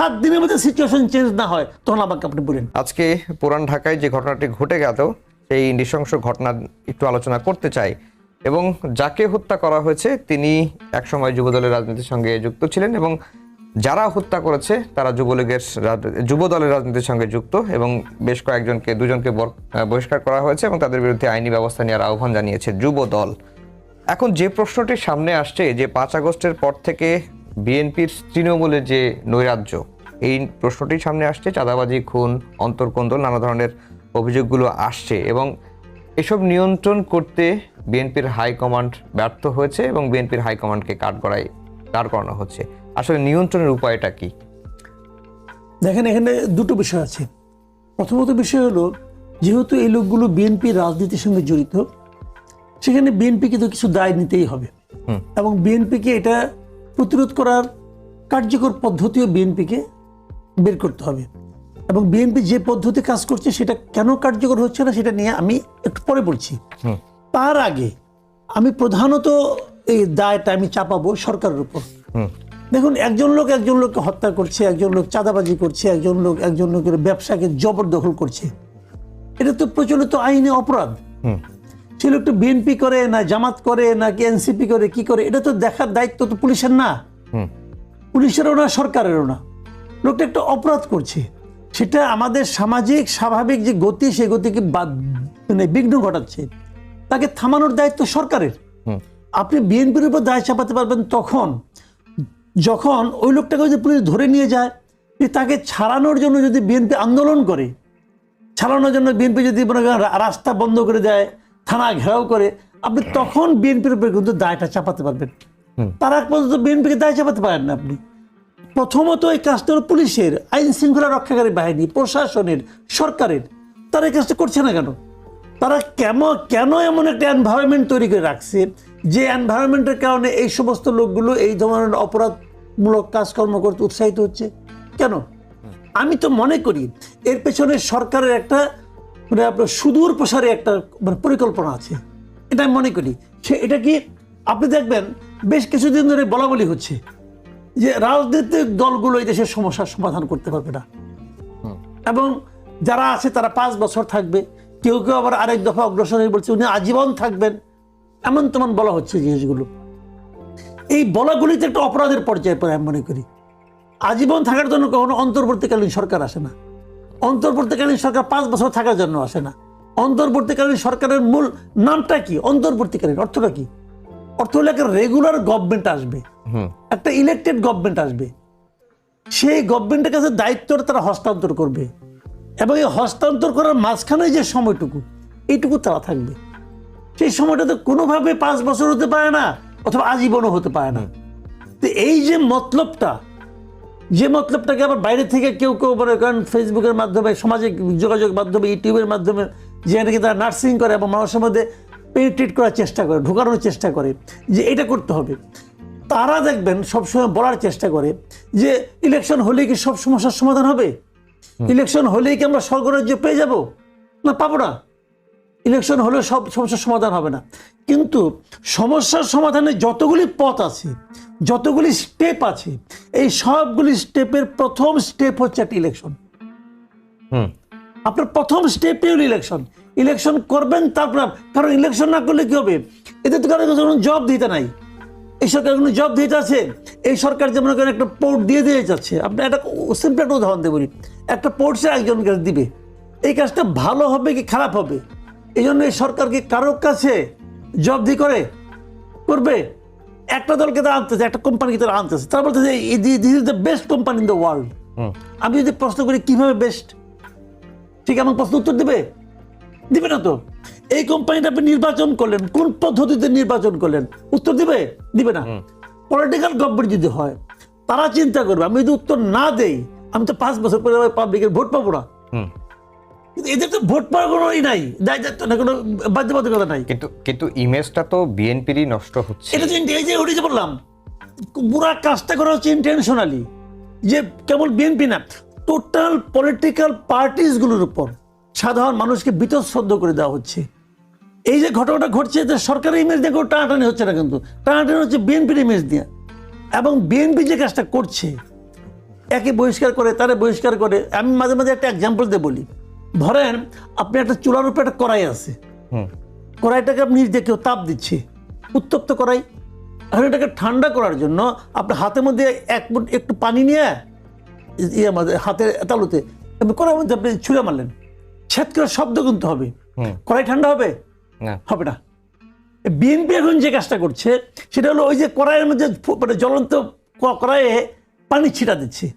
সাত দিনের মধ্যে সিচুয়েশন চেঞ্জ না হয়, তখন আমাকে আপনি বলেন। আজকে পুরান ঢাকায় যে ঘটনাটি ঘটে গেল, সেই নৃশংস ঘটনা একটু আলোচনা করতে চাই। এবং যাকে হত্যা করা হয়েছে, তিনি একসময় যুবদলের রাজনীতির সঙ্গে যুক্ত ছিলেন এবং যারা হত্যা করেছে, তারা যুবলীগের যুবদলের রাজনীতির সঙ্গে যুক্ত এবং বেশ কয়েকজনকে, দুজনকে বহিষ্কার করা হয়েছে এবং তাদের বিরুদ্ধে আইনি ব্যবস্থা নেওয়ার আহ্বান জানিয়েছে যুবদল। এখন যে প্রশ্নটি সামনে আসছে, যে পাঁচ আগস্টের পর থেকে বিএনপির তৃণমূলের যে নৈরাজ্য এই প্রশ্নটি সামনে আসছে। চাঁদাবাজি খুন অন্তর্কন্দল নানা ধরনের অভিযোগগুলো আসছে এবং এসব নিয়ন্ত্রণ করতে বিএনপির হাইকমান্ড ব্যর্থ হয়েছে এবং বিএনপির হাইকমান্ডকে কাঠগড়ায় দাঁড় করানো হচ্ছে। আসলে নিয়ন্ত্রণের উপায়টা কি? দেখেন এখানে দুটো বিষয় আছে। প্রথমত বিষয় হলো যেহেতু এই লোকগুলো বিএনপি রাজনীতির সঙ্গে জড়িত সেখানে বিএনপিকে তো কিছু দায় নিতেই হবে। এবং বিএনপিকে এটা প্রতিরোধ করার কার্যকর পদ্ধতিও বিএনপিকে বের করতে হবে। এবং বিএনপি যে পদ্ধতি কাজ করছে সেটা কেন কার্যকর হচ্ছে না সেটা নিয়ে আমি একটু পরে বলছি। তার আগে আমি প্রধানত এই দায়টা আমি চাপাবো সরকারের উপর। দেখুন একজন লোক একজন লোককে হত্যা করছে একজন লোক চাঁদাবাজি করছে একজন লোক একজন লোকের ব্যবসাকে জবরদখল করছে। এটা তো প্রচলিত আইনে অপরাধ। হুম। সে লোকটা বিএনপি করে না জামাত করে নাকি এনসিপি করে কি করে? এটা তো দেখার দায়িত্ব তো পুলিশের না। পুলিশেরও না সরকারেরও না। লোকটা একটা অপরাধ করছে। সেটা আমাদের সামাজিক স্বাভাবিক যে গতি সেই গতিকে মানে বিঘ্ন ঘটাচ্ছে। তাকে থামানোর দায়িত্ব সরকারের। আপনি বিএনপির উপর দায় চাপাতে পারবেন তখন। যখন ওই লোকটাকে যদি পুলিশ ধরে নিয়ে যায় যে তাকে ছাড়ানোর জন্য যদি বিএনপি আন্দোলন করে ছাড়ানোর জন্য বিএনপি যদি মনে রাস্তা বন্ধ করে দেয় থানা ঘেরাও করে আপনি তখন বিএনপির উপরে কিন্তু দায়টা চাপাতে পারবেন। তার আগ পর্যন্ত বিএনপিকে দায় চাপাতে পারেন না আপনি। প্রথমত এই কাজটা হলো পুলিশের আইন শৃঙ্খলা রক্ষাকারী বাহিনী প্রশাসনের সরকারের। তারা এই কাজটা করছে না কেন? তারা কেন কেন এমন একটা এনভায়রনমেন্ট তৈরি করে রাখছে যে এনভায়রনমেন্টের কারণে এই সমস্ত লোকগুলো এই ধরনের অপরাধমূলক কাজকর্ম করতে উৎসাহিত হচ্ছে? কেন? আমি তো মনে করি এর পেছনে সরকারের একটা মানে আপনার সুদূর প্রসারে একটা মানে পরিকল্পনা আছে। এটা আমি মনে করি। সে এটা কি আপনি দেখবেন বেশ কিছুদিন ধরে বলা বলি হচ্ছে যে রাজনৈতিক দলগুলো এই দেশের সমস্যার সমাধান করতে পারবে না। এবং যারা আছে তারা পাঁচ বছর থাকবে। কেউ কেউ আবার আরেক দফা অগ্রসর হয়ে বলছে উনি আজীবন থাকবেন। এমন তেমন বলা হচ্ছে জিনিসগুলো। এই বলাগুলিতে একটা অপরাধের পর্যায়ে পড়ে আমি মনে করি। আজীবন থাকার জন্য কখনো অন্তর্বর্তীকালীন সরকার আসে না। অন্তর্বর্তীকালীন সরকার পাঁচ বছর থাকার জন্য আসে না। অন্তর্বর্তীকালীন সরকারের মূল নামটা কি? অন্তর্বর্তীকালীন অর্থটা কি? অর্থ হলো একটা রেগুলার গভর্নমেন্ট আসবে। একটা ইলেকটেড গভর্নমেন্ট আসবে। সেই গভর্নমেন্টের কাছে দায়িত্বটা তারা হস্তান্তর করবে। এবং এই হস্তান্তর করার মাঝখানে যে সময়টুকু এইটুকু তারা থাকবে। সেই সময়টা তো কোনোভাবে পাঁচ বছর হতে পারে না অথবা আজীবনও হতে পারে না। তো এই যে মতলবটা যে মতলবটাকে আবার বাইরে থেকে কেউ কেউ মনে করেন ফেসবুকের মাধ্যমে সামাজিক যোগাযোগ মাধ্যমে ইউটিউবের মাধ্যমে যে নাকি তারা নার্সিং করে এবং মানুষের মধ্যে পেনিট্রেট করার চেষ্টা করে ঢোকানোর চেষ্টা করে যে এটা করতে হবে। তারা দেখবেন সবসময় বলার চেষ্টা করে যে ইলেকশন হলে কি সব সমস্যার সমাধান হবে? ইলেকশন হলেই কি আমরা স্বর্গরাজ্য পেয়ে যাব? না পাবো না। ইলেকশন হলে সব সমস্যার সমাধান হবে না। কিন্তু সমস্যার সমাধানে যতগুলি পথ আছে যতগুলি স্টেপ আছে এই সবগুলি স্টেপের প্রথম স্টেপ হচ্ছে একটা ইলেকশন হুম। আপনার প্রথম স্টেপই হলো ইলেকশন ইলেকশন করবেন তারপর কারণ ইলেকশন না করলে কি হবে? এদের তো কারও কোনো জব দিতে নাই। এই সরকার কোনো জব দিতে আছে? এই সরকার যেমন করেন একটা পোর্ট দিয়ে দিয়ে যাচ্ছে। আপনি একটা সিম্পল একটা উদাহরণ দেবো একটা পোর্ট সে একজন কাছে দিবে। এই কাজটা ভালো হবে কি খারাপ হবে? এই জন্য এই সরকার কি কারোর কাছে জব দিয়ে করে? করবে? একটা দলকে তারা আনতেছে একটা কোম্পানিকে তারা আনতেছে। তারা বলতেছে this is the best company in the world আমি যদি প্রশ্ন করি কীভাবে বেস্ট ঠিক আমার প্রশ্ন উত্তর দিবে? দিবে না তো? এই কোম্পানিটা আপনি নির্বাচন করলেন কোন পদ্ধতিতে নির্বাচন করলেন? উত্তর দিবে? দিবে না। পলিটিক্যাল গভর্নমেন্ট যদি হয় তারা চিন্তা করবে আমি যদি উত্তর না দেই আমি তো পাঁচ বছর পরে পাবলিকের ভোট পাবো না। কিন্তু এদের তো ভোট পাওয়ার কোনো ই নাই দায় দায়িত্ব না কোনো বাধ্যবাধকতা নাই। কিন্তু কিন্তু ইমেজটা তো বিএনপিরই নষ্ট হচ্ছে। এটা তো এই যে ওটি যে বললাম পুরা কাজটা করা হচ্ছে ইন্টেনশনালি যে কেবল বিএনপি না টোটাল পলিটিক্যাল পার্টিসগুলোর উপর সাধারণ মানুষকে বিতশ্রদ্ধ করে দেওয়া হচ্ছে। এই যে ঘটনাটা ঘটছে যে সরকারের ইমেজ দিয়ে কোনো টানাটানি হচ্ছে না কিন্তু টানাটানি হচ্ছে বিএনপির ইমেজ দিয়ে। এবং বিএনপি যে কাজটা করছে একে বহিষ্কার করে তারে বহিষ্কার করে আমি মাঝে মাঝে একটা এক্সাম্পল দিয়ে বলি। ধরেন আপনি একটা চুলার উপরে একটা কড়াই আছে। কড়াইটাকে আপনি যে কেউ তাপ দিচ্ছে। উত্তপ্ত কড়াই। এখন এটাকে ঠান্ডা করার জন্য আপনি হাতের মধ্যে এক একটু পানি নিয়ে ইয়ে মধ্যে হাতের তালুতে আপনি কড়াইয়ের মধ্যে আপনি ছুঁড়ে মারলেন। ছেদ করে শব্দ কিন্তু হবে। কড়াই ঠান্ডা হবে? হবে না। বিএনপি এখন যে কাজটা করছে সেটা হলো ওই যে কড়াইয়ের মধ্যে মানে জ্বলন্ত ক- কড়াইয়ে পানি ছিটা দিচ্ছে।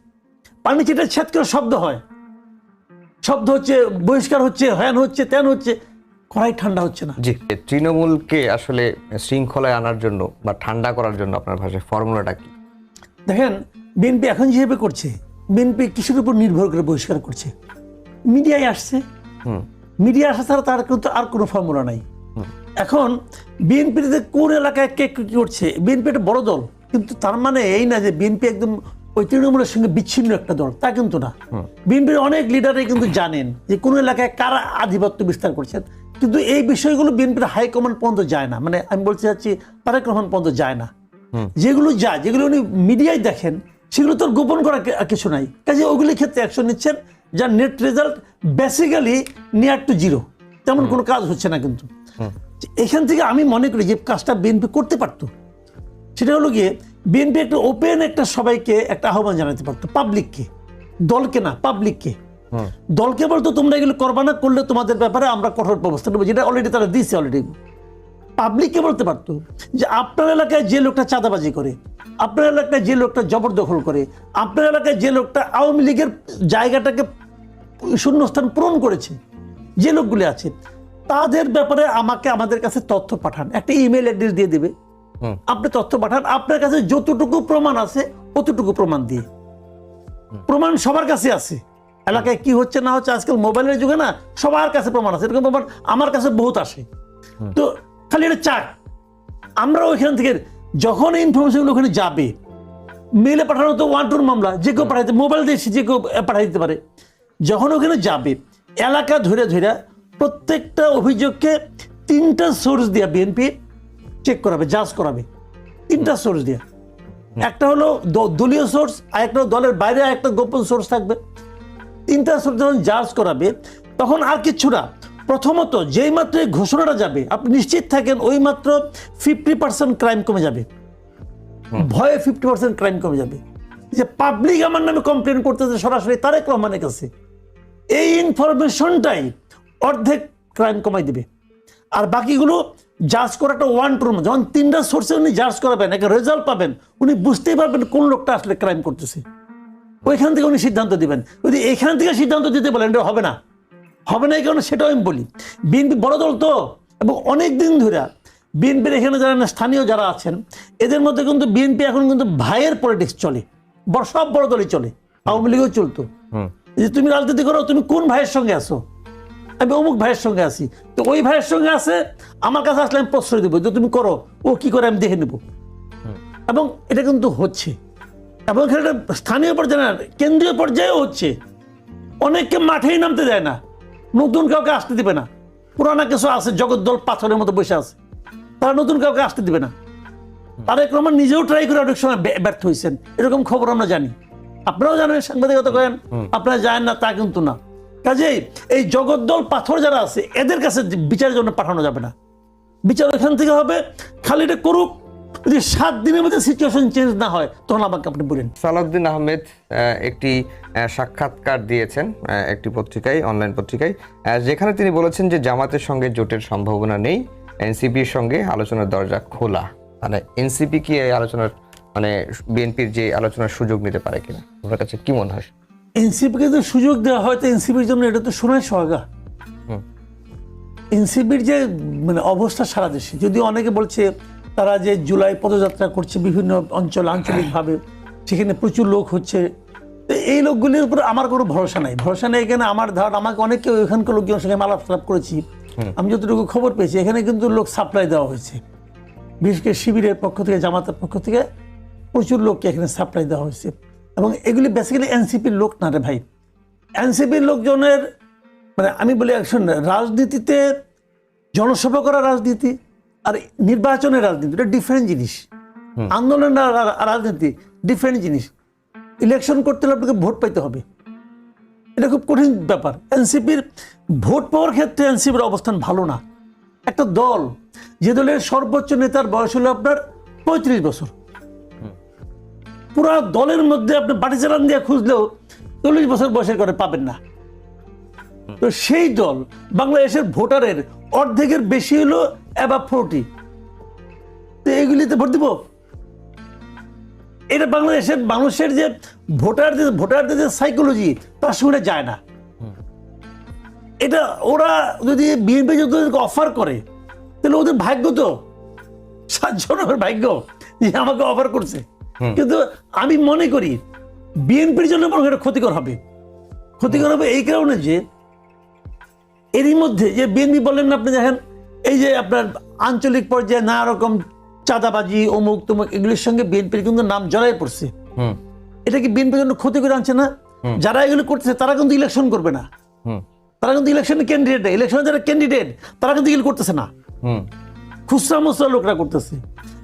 পানি ছিটা ছেদ করে শব্দ হয়। শব্দ হচ্ছে বহিষ্কার হচ্ছে হ্যান হচ্ছে ত্যান হচ্ছে কড়াই ঠান্ডা হচ্ছে না। জি তৃণমূলকে আসলে শৃঙ্খলায় আনার জন্য বা ঠান্ডা করার জন্য আপনার ভাষায় ফর্মুলাটা কি? দেখেন বিএনপি এখন যেভাবে করছে বিএনপি কিসের উপর নির্ভর করে বহিষ্কার করছে। মিডিয়ায় আসছে। হুম। মিডিয়া আসা ছাড়া তার কিন্তু আর কোনো ফর্মুলা নাই। এখন বিএনপিতে কোন এলাকায় কে কি করছে বিএনপি একটা বড় দল কিন্তু তার মানে এই না যে বিএনপি একদম ওই তৃণমূলের সঙ্গে বিচ্ছিন্ন একটা দল তা কিন্তু না। বিএনপির অনেক লিডারই কিন্তু জানেন যে কোন এলাকায় কারা আধিপত্য বিস্তার করছেন কিন্তু এই বিষয়গুলো বিএনপির হাইকমান্ড পর্যন্ত যায় না। মানে আমি বলতে চাচ্ছি তারেক রহমান পর্যন্ত যায় না। যেগুলো যায় যেগুলো উনি মিডিয়ায় দেখেন সেগুলো তো আর গোপন করা কিছু নাই। কাজে ওগুলির ক্ষেত্রে অ্যাকশন নিচ্ছেন যার net result basically near to zero তেমন কোনো কাজ হচ্ছে না কিন্তু। এখান থেকে আমি মনে করি যে কাজটা বিএনপি করতে পারতো। সেটা হলো গিয়ে বিএনপি একটা ওপেন একটা সবাইকে একটা আহ্বান জানাতে পারতো। পাবলিককে দলকে না পাবলিককে দলকে বলতো তোমরা এগুলো করবা না করলে তোমাদের ব্যাপারে আমরা কঠোর ব্যবস্থা নেব। যেটা অলরেডি তারা দিয়েছে অলরেডি পাবলিককে বলতে পারতো যে আপনার এলাকায় যে লোকটা চাঁদাবাজি করে আপনার এলাকায় যে লোকটা জবরদখল করে আপনার এলাকায় যে লোকটা আওয়ামী লীগের জায়গাটাকে শূন্যস্থান পূরণ করেছে যে লোকগুলি আছে তাদের ব্যাপারে আমাকে আমাদের কাছে তথ্য পাঠান। একটা ইমেল অ্যাড্রেস দিয়ে দেবে। আপনি তথ্য পাঠান, আপনার কাছে যতটুকু প্রমাণ আছে, অতটুকু প্রমাণ দিয়ে। প্রমাণ সবার কাছে আছে। এলাকায় কি হচ্ছে না হচ্ছে আজকাল মোবাইলের যুগে না, সবার কাছে প্রমাণ আছে। এরকম প্রমাণ আমার কাছে বহুত আসে। তো খালি এটা চাক। আমরা ওইখান থেকে যখন ইনফরমেশনগুলো ওখানে যাবে মেলে পাঠানো তো ওয়ান টুর মামলা, যে কেউ পাঠাইতে মোবাইল দিয়ে যে কেউ পাঠাই দিতে পারে। যখন ওখানে যাবে, এলাকা ধরে ধরে প্রত্যেকটা অভিযোগকে তিনটা সোর্স দিয়া বিএনপি চেক করাবে জাজ করাবে। তিনটা সোর্স দিয়ে। একটা হলো দলীয় সোর্স আর একটা দলের বাইরে একটা গোপন সোর্স থাকবে। তিনটা সোর্স যখন জাজ করাবে তখন আর কিচ্ছু না। প্রথমত যেই মাত্র ঘোষণাটা যাবে আপনি নিশ্চিত থাকেন ওই মাত্র ফিফটি পার্সেন্ট ক্রাইম কমে যাবে। ভয়ে ফিফটি পার্সেন্ট ক্রাইম কমে যাবে। যে পাবলিক আমার নামে কমপ্লেন করতেছে সরাসরি তারেক রহমানের কাছে। এই ইনফরমেশনটাই অর্ধেক ক্রাইম কমাই দিবে। আর বাকিগুলো জাজ করাটা ওয়ান টুর যখন তিনটা সোর্সে উনি জাজ করাবেন একটা রেজাল্ট পাবেন উনি বুঝতেই পারবেন কোন লোকটা আসলে ক্রাইম করতেছে। ওইখান থেকে উনি সিদ্ধান্ত দিবেন। যদি এখান থেকে সিদ্ধান্ত দিতে বলেন এটা হবে না। হবে না এই কারণে সেটাও আমি বলি। বিএনপি বড় দল তো এবং অনেক দিন ধরে বিএনপির এখানে যারা স্থানীয় যারা আছেন এদের মধ্যে কিন্তু বিএনপি এখন কিন্তু ভাইয়ের পলিটিক্স চলে। বড় সব বড় দলই চলে। আওয়ামী লীগও চলতো। যে তুমি রাজনীতি করো তুমি কোন ভাইয়ের সঙ্গে আছো? আমি অমুক ভাইয়ের সঙ্গে আছি। তো ওই ভাইয়ের সঙ্গে আছে আমার কাছে আসলে আমি প্রশ্রয় দেবো যে তুমি করো ও কি করে আমি দেখে নেব। এবং এটা কিন্তু হচ্ছে। এবং এখানে স্থানীয় পর্যায়ে না কেন্দ্রীয় পর্যায়েও হচ্ছে। অনেককে মাঠেই নামতে দেয় না। নতুন কাউকে আসতে দিবে না। পুরানা কিছু আছে জগদ্দল পাথরের মতো বসে আছে। তারা নতুন কাউকে আসতে দিবে না। তারেক রহমান নিজেও ট্রাই করে অনেক সময় ব্যর্থ হয়েছেন। এরকম খবর আমরা জানি। আপনারাও জানেন সাংবাদিকতা করেন। আপনারা জানেন না তা কিন্তু না। কাজেই এই জগদ্দল পাথর যারা আছে, এদের কাছে বিচারের জন্য পাঠানো যাবে না। বিচার ওখান থেকে হবে, খালি এটা করুক, যদি সাত দিনের মধ্যে সিচুয়েশন চেঞ্জ না হয়, তখন আমাকে আপনি বলেন। সালাউদ্দিন আহমেদ একটি সাক্ষাৎকার দিয়েছেন একটি পত্রিকায় অনলাইন পত্রিকায় যেখানে তিনি বলেছেন যে জামাতের সঙ্গে জোটের সম্ভাবনা নেই এনসিপির সঙ্গে আলোচনার দরজা খোলা। মানে এনসিপি কি এই আলোচনার মানে বিএনপির যে আলোচনার সুযোগ নিতে পারে কিনা? আপনার কাছে কি মনে হয়? এনসিপিকে তো সুযোগ দেওয়া হয় তো এনসিপির জন্য এটা তো শোনায় সোহাগা। এনসিপির যে মানে অবস্থা সারা দেশে যদি অনেকে বলছে তারা যে জুলাই পদযাত্রা করছে বিভিন্ন অঞ্চল আঞ্চলিকভাবে সেখানে প্রচুর লোক হচ্ছে তো এই লোকগুলির উপর আমার কোনো ভরসা নাই। ভরসা নেই এখানে আমার ধারণা আমাকে অনেকে ওইখানকার লোকজনের সঙ্গে মালাপ সালাপ করেছি। আমি যতটুকু খবর পেয়েছি এখানে কিন্তু লোক সাপ্লাই দেওয়া হয়েছে। বিশেষ করে শিবিরের পক্ষ থেকে জামাতের পক্ষ থেকে প্রচুর লোককে এখানে সাপ্লাই দেওয়া হয়েছে। এবং এগুলি বেসিক্যালি এনসিপির লোক না রে ভাই। এনসিপির লোকজনের মানে আমি বলি একশন রাজনীতিতে জনসভা করা রাজনীতি আর নির্বাচনের রাজনীতি এটা ডিফারেন্ট জিনিস। আন্দোলন আর রাজনীতি ডিফারেন্ট জিনিস। ইলেকশন করতে হলে আপনাকে ভোট পাইতে হবে। এটা খুব কঠিন ব্যাপার। এনসিপির ভোট পাওয়ার ক্ষেত্রে এনসিপির অবস্থান ভালো না। একটা দল যে দলের সর্বোচ্চ নেতার বয়স হলো আপনার পঁয়ত্রিশ বছর। পুরা দলের মধ্যে আপনি বাটি চালান দিয়ে খুঁজলেও চল্লিশ বছর বয়সের করে পাবেন না। তো সেই দল বাংলাদেশের ভোটারের অর্ধেকের বেশি হলো অ্যাবাভ ফোরটি তো এইগুলিতে ভোট দিব। এটা বাংলাদেশের মানুষের যে ভোটারদের ভোটারদের যে সাইকোলজি তার সঙ্গে যায় না। এটা ওরা যদি বিএনপি যদি অফার করে, তাহলে ওদের ভাগ্য তো সাতজনের ভাগ্য যে আমাকে অফার করছে। কিন্তু আমি মনে করি বিএনপির জন্য হয় এটা ক্ষতিকর হবে। ক্ষতিকর হবে এই কারণে যে এরই মধ্যে যে বিএনপি বললেন না আপনি দেখেন এই যে আপনার আঞ্চলিক পর্যায়ে নানা রকম চাঁদাবাজি অমুক তমুক এগুলির সঙ্গে বিএনপির কিন্তু নাম জড়াই পড়ছে। এটা কি বিএনপির জন্য ক্ষতি করে আনছে না? যারা এগুলো করতেছে তারা কিন্তু ইলেকশন করবে না। তারা কিন্তু ইলেকশনের ক্যান্ডিডেট ইলেকশনে যারা ক্যান্ডিডেট তারা কিন্তু এগুলো করতেছে না। খুচরা মুচরা লোকরা করতেছে।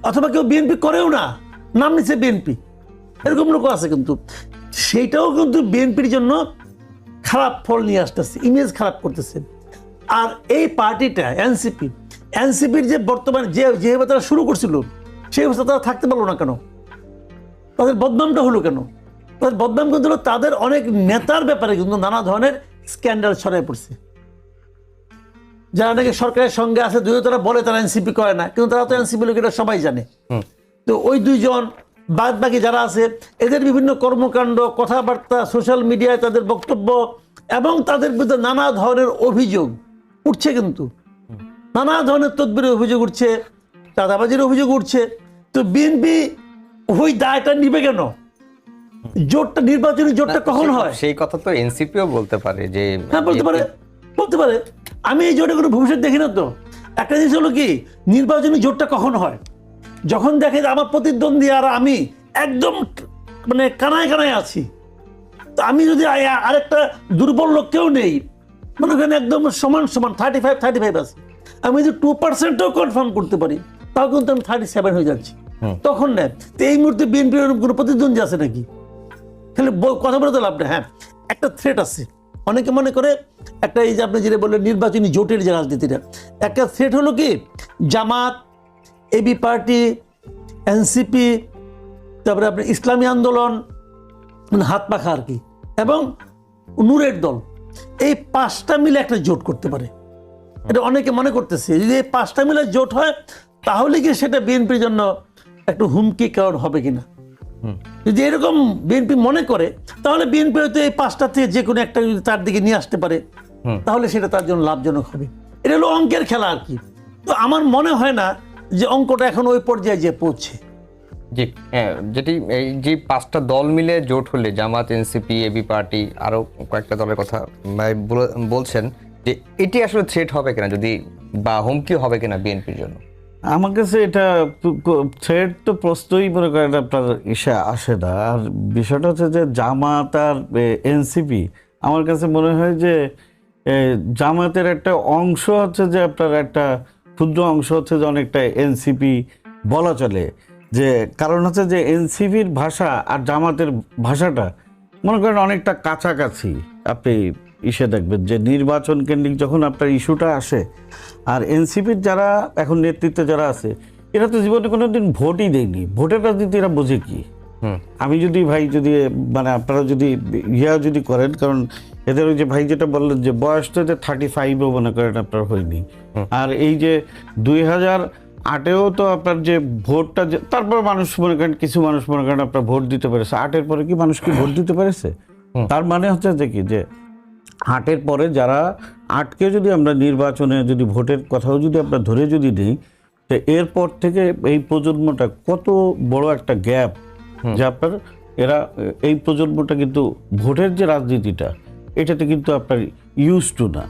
অথবা কেউ বিএনপি করেও না। নাম নিচ্ছে বিএনপি এরকম লোক আছে কিন্তু। সেইটাও কিন্তু বিএনপির জন্য খারাপ ফল নিয়ে আসতেছে ইমেজ খারাপ করতেছে। আর এই পার্টিটা এনসিপি এনসিপির যে বর্তমানে যে যেভাবে তারা শুরু করছিল, সেই অবস্থা তারা থাকতে পারল না কেন? তাদের বদনামটা হলো কেন? তাদের বদনাম কিন্তু হলো তাদের অনেক নেতার ব্যাপারে কিন্তু নানা ধরনের স্ক্যান্ডাল ছড়ায় পড়ছে। যারা নাকি সরকারের সঙ্গে আছে দুই তারা বলে তারা এনসিপি করে না, কিন্তু তারা তো এনসিপি লোক, এটা সবাই জানে। তো ওই দুইজন বাদ বাকি যারা আছে এদের বিভিন্ন কর্মকাণ্ড কথাবার্তা সোশ্যাল মিডিয়ায় তাদের বক্তব্য এবং তাদের বিরুদ্ধে নানা ধরনের অভিযোগ উঠছে কিন্তু। নানা ধরনের তদবিরের অভিযোগ উঠছে চাঁদাবাজির অভিযোগ উঠছে। তো বিএনপি ওই দায়টা নিবে কেন? জোটটা নির্বাচনী জোটটা কখন হয়? সেই কথা তো এনসিপিও বলতে পারে যে হ্যাঁ বলতে পারে বলতে পারে। আমি এই জোটে কোনো ভবিষ্যৎ দেখি না তো। একটা জিনিস হলো কি নির্বাচনী জোটটা কখন হয়? যখন দেখে যে আমার প্রতিদ্বন্দ্বী আর আমি একদম মানে কানায় কানায় আছি তো আমি যদি আরেকটা দুর্বল লোক কেউ নেই মনে করেন একদম সমান সমান থার্টি ফাইভ থার্টি ফাইভ আছে আমি যদি টু পার্সেন্টও কনফার্ম করতে পারি তাও কিন্তু আমি থার্টি সেভেন হয়ে যাচ্ছি। তখন নেয় তো এই মুহূর্তে বিএনপির কোনো প্রতিদ্বন্দ্বী আছে নাকি? তাহলে কথা বলে তো লাভ নেই হ্যাঁ একটা থ্রেট আছে। অনেকে মনে করে একটা এই যে আপনি যেটা বললেন নির্বাচনী জোটের যে রাজনীতিটা একটা থ্রেট হলো কি? জামাত এবি পার্টি এনসিপি তারপরে আপনার ইসলামী আন্দোলন মানে হাত পাখা আর কি। এবং নূরের দল। এই পাঁচটা মিলে একটা জোট করতে পারে। এটা অনেকে মনে করতেছে যদি এই পাঁচটা মিলে জোট হয় তাহলে কি সেটা বিএনপির জন্য একটু হুমকি কারণ হবে কিনা? যদি এরকম বিএনপি মনে করে তাহলে বিএনপি হয়তো এই পাঁচটা থেকে যে কোনো একটা যদি তার দিকে নিয়ে আসতে পারে তাহলে সেটা তার জন্য লাভজনক হবে। এটা হলো অঙ্কের খেলা আর কি। তো আমার মনে হয় না যে অঙ্কটা এখন ওই পর্যায়ে যে পৌঁছে জি হ্যাঁ যেটি এই যে পাঁচটা দল মিলে জোট হলে জামাত এনসিপি এবি পার্টি আরও কয়েকটা দলের কথা বলছেন যে এটি আসলে থ্রেট হবে কিনা যদি বা হুমকি হবে কিনা বিএনপির জন্য? আমার কাছে এটা থ্রেড তো প্রশ্নই মনে করেন আপনার ইসে আসে না। আর বিষয়টা হচ্ছে যে জামাত আর এনসিপি আমার কাছে মনে হয় যে জামাতের একটা অংশ হচ্ছে যে আপনার একটা ক্ষুদ্র অংশ হচ্ছে যে অনেকটা এনসিপি বলা চলে। যে কারণ হচ্ছে যে এনসিপির ভাষা আর জামাতের ভাষাটা, মনে করেন অনেকটা কাছাকাছি। আপনি ইসে দেখবেন যে নির্বাচন কেন্দ্রিক যখন আপনার ইস্যুটা আসে, আর এনসিপির যারা এখন নেতৃত্বে যারা আছে, এরা তো জীবনে কোনো দিন ভোটই দেয়নি। ভোটের রাজনীতি এরা বোঝে কি? আমি যদি ভাই যদি মানে আপনারা যদি ইয়া যদি করেন কারণ এদের ওই যে ভাই যেটা বললেন যে বয়স তো এদের থার্টি ফাইভও মনে করেন আপনার হয়নি। আর এই যে দুই হাজার আটেও তো আপনার যে ভোটটা যে তারপর মানুষ মনে করেন কিছু মানুষ মনে করেন আপনার ভোট দিতে পেরেছে। আটের পরে কি মানুষ কি ভোট দিতে পেরেছে? তার মানে হচ্ছে যে কি যে আটের পরে যারা আটকে যদি আমরা নির্বাচনে যদি ভোটের কথাও যদি আমরা ধরে যদি নিই তো এরপর থেকে এই প্রজন্মটা কত বড় একটা গ্যাপ যে আপনার এরা, এই প্রজন্মটা কিন্তু ভোটের যে রাজনীতিটা, এটাতে কিন্তু আপনার ইউজ টু না।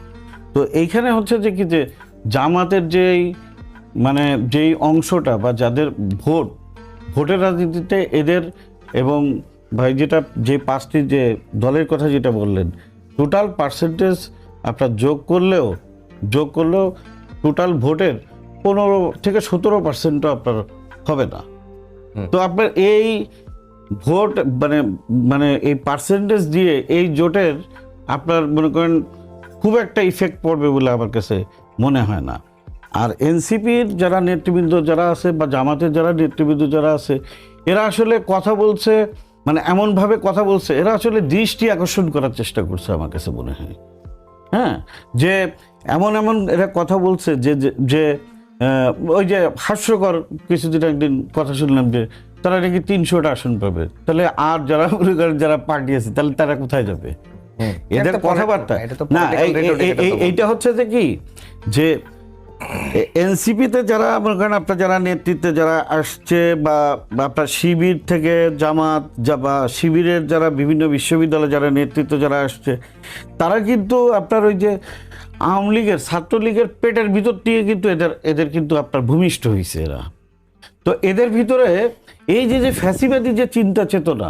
তো এইখানে হচ্ছে যে কি যে, জামাতের যেই মানে যেই অংশটা বা যাদের ভোট, ভোটের রাজনীতিতে এদের এবং ভাই যেটা, যে পাঁচটি যে দলের কথা যেটা বললেন টোটাল পার্সেন্টেজ আপনার যোগ করলেও যোগ করলেও টোটাল ভোটের পনেরো থেকে সতেরো পার্সেন্টও আপনার হবে না। তো আপনার এই ভোট মানে মানে এই পার্সেন্টেজ দিয়ে এই জোটের আপনার মনে করেন খুব একটা ইফেক্ট পড়বে বলে আমার কাছে মনে হয় না। আর এনসিপির যারা নেতৃবৃন্দ যারা আছে বা জামাতের যারা নেতৃবৃন্দ যারা আছে, এরা আসলে কথা বলছে মানে এমনভাবে কথা বলছে, এরা আসলে দৃষ্টি আকর্ষণ করার চেষ্টা করছে আমার কাছে মনে হয়। হ্যাঁ? যে এমন এমন এরা কথা বলছে যে, যে- ওই যে হাস্যকর কিছুদিন একদিন কথা শুনলাম যে তারা নাকি তিনশোটা আসন পাবে। তাহলে আর যারা মনে করেন যারা পার্টি আছে তাহলে তারা কোথায় যাবে? এদের কথাবার্তা। না এইটা হচ্ছে যে কি? যে এনসিপিতে যারা মনে করেন আপনার যারা নেতৃত্বে যারা আসছে বা বা আপনার শিবির থেকে জামাত বা শিবিরের যারা বিভিন্ন বিশ্ববিদ্যালয়ে যারা নেতৃত্ব যারা আসছে তারা কিন্তু আপনার ওই যে আওয়ামী লীগের ছাত্রলীগের পেটের ভিতর দিয়ে কিন্তু এদের এদের কিন্তু আপনার ভূমিষ্ঠ হয়েছে এরা। তো এদের ভিতরে এই যে যে ফ্যাসিবাদী যে চিন্তা চেতনা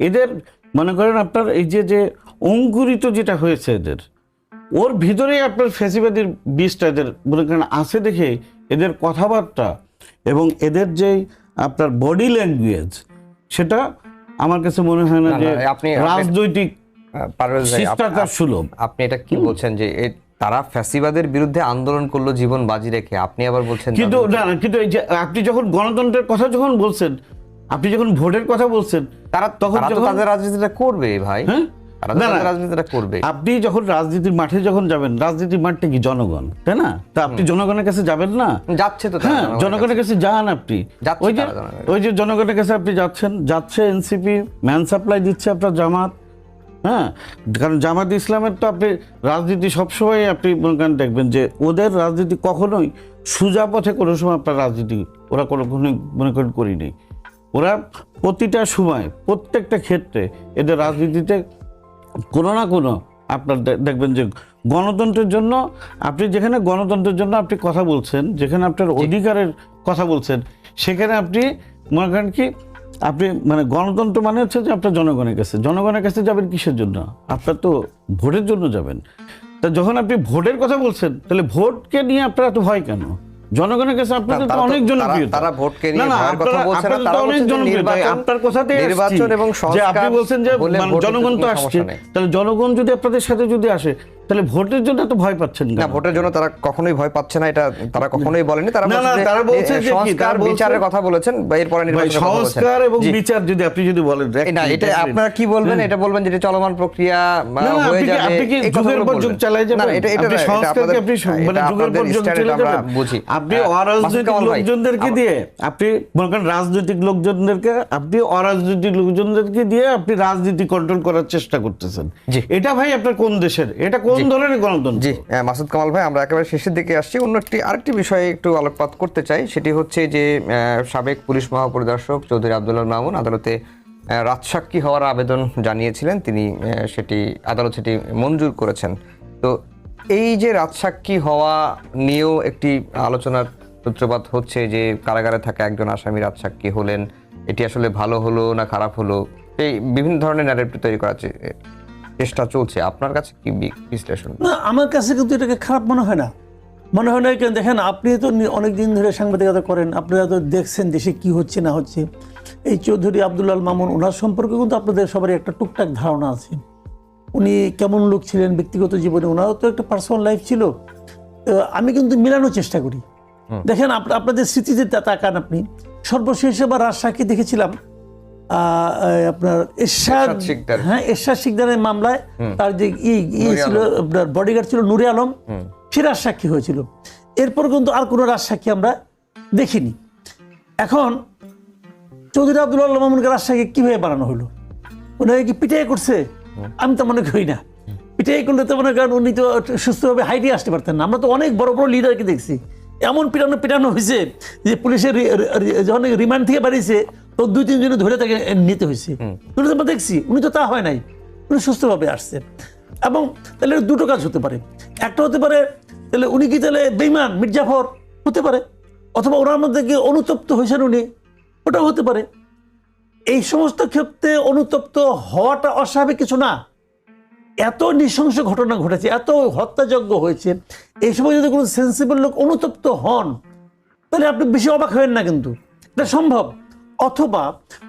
এদের মনে করেন আপনার এই যে যে অঙ্কুরিত যেটা হয়েছে এদের ওর ভিতরেই আপনার ফ্যাসিবাদীর বীজটা এদের মনে করেন আছে দেখে এদের কথাবার্তা এবং এদের যেই আপনার বডি ল্যাঙ্গুয়েজ সেটা আমার কাছে মনে হয় না যে আপনি- রাজনৈতিক শিষ্টাচার সুলভ। আপনি এটা কি বলছেন যে তারা ফ্যাসিবাদের বিরুদ্ধে আন্দোলন করল জীবন বাজি রেখে। আপনি আবার বলছেন কিন্তু না কিন্তু এই যে আপনি যখন গণতন্ত্রের কথা যখন বলছেন আপনি যখন ভোটের কথা বলছেন তারা তখন তাদের রাজনীতিটা করবে ভাই। হ্যাঁ? রাজনীতিটা করবে। আপনি যখন রাজনীতির মাঠে যখন যাবেন রাজনীতির মাঠটা কি জনগণ তাই না? তা আপনি জনগণের কাছে যাবেন না? যাচ্ছে তো হ্যাঁ জনগণের জনগণের কাছে। যান আপনি। ওই যে ওই যে জনগণের কাছে আপনি যাচ্ছেন যাচ্ছে এনসিপি ম্যান সাপ্লাই দিচ্ছে আপনার জামাত হ্যাঁ কারণ জামাত ইসলামের তো আপনি রাজনীতি সবসময় আপনি মনে করেন দেখবেন যে ওদের রাজনীতি কখনোই সোজা পথে কোনো সময় আপনার রাজনীতি ওরা কোনো কখনোই মনে করেন করিনি। ওরা প্রতিটা সময় প্রত্যেকটা ক্ষেত্রে এদের রাজনীতিতে কোনো না কোনো আপনার দেখবেন যে গণতন্ত্রের জন্য আপনি যেখানে গণতন্ত্রের জন্য আপনি কথা বলছেন যেখানে আপনার অধিকারের কথা বলছেন সেখানে আপনি মনে করেন কি আপনি মানে গণতন্ত্র মানে হচ্ছে যে আপনার জনগণের কাছে। জনগণের কাছে যাবেন কিসের জন্য? আপনার তো ভোটের জন্য যাবেন। তা যখন আপনি ভোটের কথা বলছেন তাহলে ভোটকে নিয়ে আপনার এত ভয় কেন? জনগণের কাছে আপনাদের তো অনেক জনপ্রিয়তা। তারা ভোটকে নিয়ে ভয়ের কথা বলছে না, তারা অনেক বলছে যে জনপ্রিয়তা। নির্বাচন- আপনার আসছি। নির্বাচন এবং যে আপনি বলছেন যে মানে জনগণ তো আসছে। তাহলে জনগণ যদি আপনাদের সাথে যদি আসে তাহলে ভোটের জন্য এত ভয় পাচ্ছেন না ভোটের জন্য তারা কখনোই ভয় পাচ্ছে না এটা তারা কখনোই বলেনি তারা তারা বলছে সংস্কার বিচারের কথা বলেছেন এরপরে সংস্কার এবং বিচার যদি আপনি যদি বলেন না এটা আপনারা কি বলবেন? এটা বলবেন যেটা চলমান প্রক্রিয়া হয়ে যাবে আপনি কি যুগের পর যুগ চালায় যাবেন? না, এটা এটা সংস্কারকে আপনি মানে যুগের পর যুগ standard চলে আমরা যাবেন। বুঝি। আপনি অরাজনৈতিক লোকজনদেরকে দিয়ে আপনি মনে করেন রাজনৈতিক লোকজনদেরকে আপনি অরাজনৈতিক লোকজনদেরকে দিয়ে আপনি রাজনীতি কন্ট্রোল করার চেষ্টা করতেছেন। এটা ভাই আপনার কোন দেশের? এটা কোন ধরনের গণতন্ত্র। জি মাসুদ কামাল ভাই আমরা একেবারে শেষের দিকে আসছি। অন্য একটি আরেকটি বিষয়ে একটু আলোকপাত করতে চাই সেটি হচ্ছে যে সাবেক পুলিশ মহাপরিদর্শক চৌধুরী আব্দুল্লাহ মামুন আদালতে রাজসাক্ষী হওয়ার আবেদন জানিয়েছিলেন। তিনি সেটি আদালত সেটি মঞ্জুর করেছেন। তো এই যে রাজসাক্ষী হওয়া নিয়েও একটি আলোচনার সূত্রপাত হচ্ছে যে কারাগারে থাকা একজন আসামি রাজসাক্ষী হলেন এটি আসলে ভালো হলো না খারাপ হলো? এই বিভিন্ন ধরনের ন্যারেটিভ তৈরি করা চেষ্টা চলছে। আপনার কাছে কি বিশ্লেষণ? না আমার কাছে কিন্তু এটাকে খারাপ মনে হয় না। মনে হয় না কেন দেখেন আপনি তো অনেক দিন ধরে সাংবাদিকতা করেন আপনারা তো দেখছেন দেশে কি হচ্ছে না হচ্ছে। এই চৌধুরী আবদুল্লাল মামুন ওনার সম্পর্কে কিন্তু আপনাদের সবারই একটা টুকটাক ধারণা আছে। উনি কেমন লোক ছিলেন ব্যক্তিগত জীবনে ওনারও তো একটা পার্সোনাল লাইফ ছিল। আমি কিন্তু মিলানোর চেষ্টা করি। দেখেন আপ- আপনাদের স্মৃতিতে তাকান আপনি। সর্বশেষ এবার রাজশাহী দেখেছিলাম। আপনার এরশাদ হ্যাঁ এরশাদ শিকদারের মামলায় তার যে ই ই ছিল আপনার বডিগার্ড ছিল নুরে আলম সে রাজসাক্ষী হয়েছিল। এরপর কিন্তু আর কোনো রাজসাক্ষী আমরা দেখিনি। এখন চৌধুরী আব্দুল্লাহ মামুনকে রাজশাহী কীভাবে বানানো হলো? ওনাকে কি পিটাই করছে? আমি তো মনে করি না। পিটাই করলে তো মনে করেন উনি তো সুস্থভাবে হাইটে আসতে পারতেন না। আমরা তো অনেক বড় বড় লিডারকে দেখছি। এমন পিটানো পিটানো হয়েছে যে পুলিশের যখন রিমান্ড থেকে বাড়িয়েছে তো দুই তিনজনে ধরে তাকে নিতে হয়েছে। আমরা দেখছি উনি তো তা হয় নাই। উনি সুস্থভাবে আসছে। এবং তাহলে দুটো কাজ হতে পারে। একটা হতে পারে তাহলে উনি কি তাহলে বেইমান মির্জাফর হতে পারে? অথবা ওনার মধ্যে কি অনুতপ্ত হয়েছেন উনি ওটাও হতে পারে। এই সমস্ত ক্ষেত্রে অনুতপ্ত হওয়াটা অস্বাভাবিক কিছু না। এত নৃশংস ঘটনা ঘটেছে এত হত্যাযজ্ঞ হয়েছে। এই সময় যদি কোনো সেন্সিবল লোক অনুতপ্ত হন তাহলে আপনি বেশি অবাক হবেন না কিন্তু। এটা সম্ভব। অথবা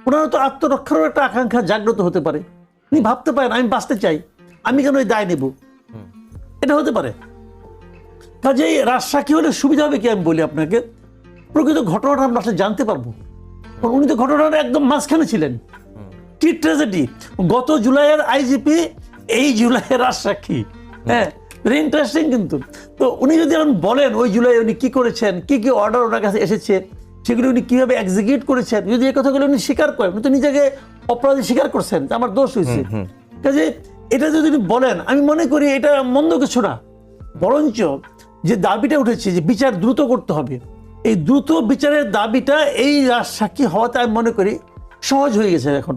ওনারা তো আত্মরক্ষারও একটা আকাঙ্ক্ষা জাগ্রত হতে পারে। উনি ভাবতে পারেন আমি বাঁচতে চাই আমি কেন এই দায় নেব? এটা হতে পারে। কাজেই রাজসাক্ষী হলে সুবিধা হবে কি আমি বলি আপনাকে? প্রকৃত ঘটনাটা আমরা আসলে জানতে পারব। উনি তো ঘটনাটা একদম মাঝখানে ছিলেন। কি ট্রেজেডি গত জুলাইয়ের আইজিপি এই জুলাইয়ের রাজসাক্ষী। হ্যাঁ ভেরি ইন্টারেস্টিং কিন্তু। তো উনি যদি এখন বলেন ওই জুলাই উনি কি করেছেন? কি কি অর্ডার ওনার কাছে এসেছে? সেগুলো উনি কীভাবে এক্সিকিউট করেছেন? যদি এই কথাগুলো উনি স্বীকার করেন উনি তো নিজেকে অপরাধী স্বীকার করছেন আমার দোষ হয়েছে। কাজে এটা যদি উনি বলেন আমি মনে করি এটা মন্দ কিছু না। বরঞ্চ যে দাবিটা উঠেছে যে বিচার দ্রুত করতে হবে এই দ্রুত বিচারের দাবিটা এই রাজ সাক্ষী হওয়াতে আমি মনে করি সহজ হয়ে গেছে এখন।